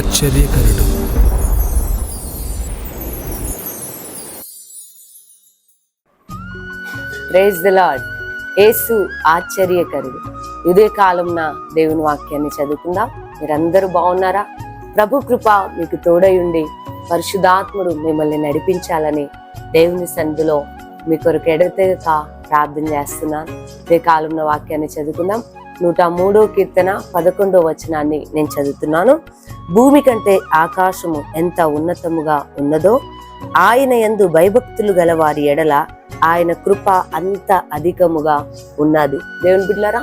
ఆశ్చర్యకరుడు. Praise the lord యేసు ఆశ్చర్యకరుడు. ఇదే కాలంన దేవుని వాక్యాన్ని చదువుకుందాం. మీరందరూ బాగున్నారా? ప్రభు కృప మీకు తోడై ఉండి పరిశుధాత్ముడు మిమ్మల్ని నడిపించాలని దేవుని సన్నిధిలో మీ కొరకు ఎడతెగక ప్రార్థన చేస్తున్నాను. ఇదే కాలంలో వాక్యాన్ని చదువుకుందాం. నూట మూడో కీర్తన పదకొండో వచనాన్ని నేను చదువుతున్నాను. భూమి కంటే ఆకాశము ఎంత ఉన్నతముగా ఉన్నదో ఆయన యందు భయభక్తులు గల వారి ఎడల ఆయన కృప అంత అధికముగా ఉన్నది. దేవుని బిడ్లారా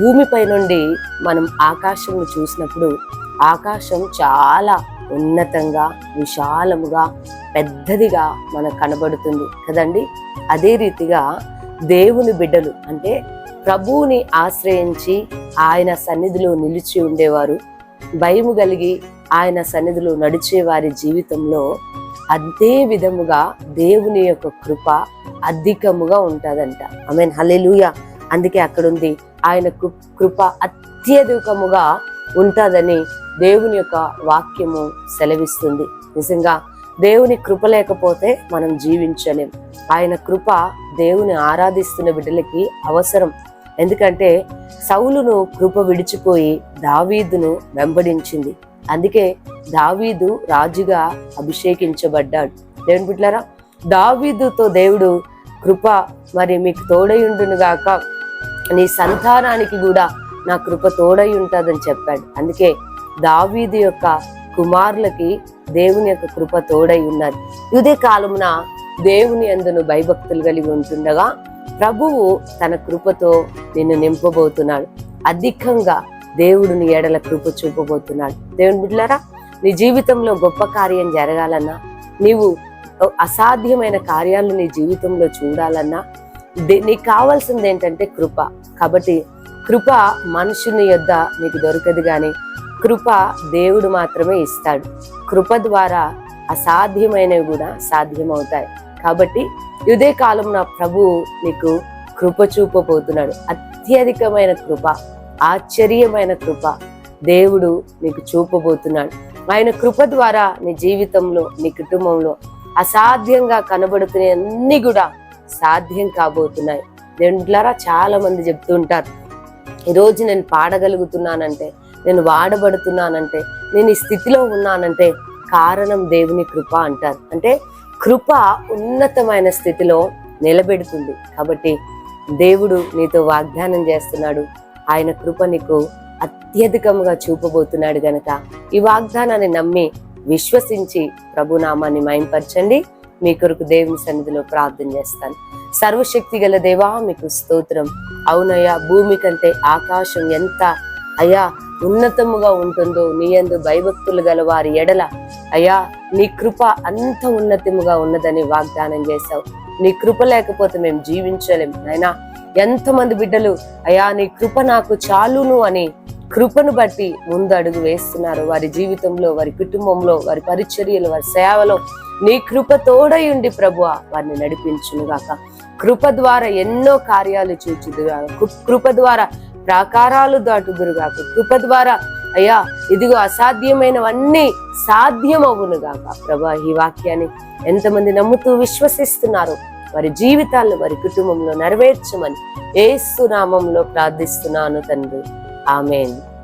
భూమిపై నుండి మనం ఆకాశంను చూసినప్పుడు ఆకాశం చాలా ఉన్నతంగా విశాలముగా పెద్దదిగా మనకు కనబడుతుంది కదండి? అదే రీతిగా దేవుని బిడ్డలు అంటే ప్రభువుని ఆశ్రయించి ఆయన సన్నిధిలో నిలిచి ఉండేవారు. భయము కలిగి ఆయన సన్నిధిలో నడిచే వారి జీవితంలో అదే విధముగా దేవుని యొక్క కృప అధికముగా ఉంటుందంట. ఐ మీన్ హలెలుయ అందుకే అక్కడ ఉంది ఆయన కృప అత్యధికముగా ఉంటుందని దేవుని యొక్క వాక్యము సెలవిస్తుంది. నిజంగా దేవుని కృప లేకపోతే మనం జీవించలేం. ఆయన కృప దేవుని ఆరాధిస్తున్న బిడ్డలకి అవసరం. ఎందుకంటే సౌలును కృప విడిచిపోయి దావీదును వెంబడించింది. అందుకే దావీదు రాజుగా అభిషేకించబడ్డాడు. దేవుని బిడ్డారా దావీదుతో దేవుడు కృప మరి మీకు తోడయుండును గాక నీ సంతానానికి కూడా నా కృప తోడై ఉంటుందని చెప్పాడు. అందుకే దావీదు యొక్క కుమారులకి దేవుని యొక్క కృప తోడై ఉన్నది. ఇదే కాలమున దేవుని అందును భయభక్తులు కలిగి ఉంటుండగా ప్రభువు తన కృపతో నిన్ను నింపబోతున్నాడు. అధికంగా దేవుడిని ఏడల ఎడల కృప చూపబోతున్నాడు. దేవుని బిడ్డలారా నీ జీవితంలో గొప్ప కార్యం జరగాలన్నా నీవు అసాధ్యమైన కార్యాలు నీ జీవితంలో చూడాలన్నా దే- నీకు కావాల్సింది ఏంటంటే కృప. కాబట్టి కృప మనుషుని యొద్ద నీకు దొరకదు కానీ కృప దేవుడు మాత్రమే ఇస్తాడు. కృప ద్వారా అసాధ్యమైనవి కూడా సాధ్యమవుతాయి. కాబట్టి ఇదే కాలం నా ప్రభు నీకు కృప చూపబోతున్నాడు. అత్యధికమైన కృప ఆశ్చర్యమైన కృప దేవుడు నీకు చూపబోతున్నాడు. ఆయన కృప ద్వారా నీ జీవితంలో నీ కుటుంబంలో అసాధ్యంగా కనబడుతున్న అన్ని కూడా సాధ్యం కాబోతున్నాయి. దేవుడిలారా చాలా మంది చెప్తూ ఉంటారు ఈరోజు నేను పాడగలుగుతున్నానంటే నేను వాడబడుతున్నానంటే నేను ఈ స్థితిలో ఉన్నానంటే కారణం దేవుని కృప అంటారు. అంటే కృప ఉన్నతమైన స్థితిలో నిలబెడుతుంది. కాబట్టి దేవుడు నీతో వాగ్దానం చేస్తున్నాడు. ఆయన కృప నీకు అత్యధికంగా చూపబోతున్నాడు గనక. ఈ వాగ్దానాన్ని నమ్మి విశ్వసించి ప్రభునామాన్ని మయంపరచండి. మీ కొరకు దేవుని సన్నిధిలో ప్రార్థన చేస్తాను. సర్వశక్తి గల దేవా మీకు స్తోత్రం. అవునయ్యా భూమి కంటే ఆకాశం ఎంత అయ్యా ఉన్నతముగా ఉంటుందో నీ యందు భయభక్తులు గల వారి ఎడల అయ్యా నీ కృప అంత ఉన్నతముగా ఉన్నదని వాగ్దానం చేశావు. నీ కృప లేకపోతే మేము జీవించలేం నాయనా. ఎంతమంది బిడ్డలు అయ్యా నీ కృప నాకు చాలును అని కృపను బట్టి ముందు అడుగు వేస్తున్నారు. వారి జీవితంలో వారి కుటుంబంలో వారి పరిచర్యలు వారి సేవలో నీ కృప తోడయుండి ఉండి ప్రభు వారిని నడిపించునుగాక కృప ద్వారా ఎన్నో కార్యాలు చూచుదుగా కృప ద్వారా ప్రాకారాలు దాటుదురుగాక కృప ద్వారా అయ్యా ఇదిగో అసాధ్యమైనవన్నీ సాధ్యమవును గాక ప్రభా ఈ వాక్యాన్ని ఎంతమంది నమ్ముతూ విశ్వసిస్తున్నారు. వారి జీవితాల్లో వారి కుటుంబంలో నెరవేర్చమని ఏసునామంలో ప్రార్థిస్తున్నాను తండ్రి. ఆమెను.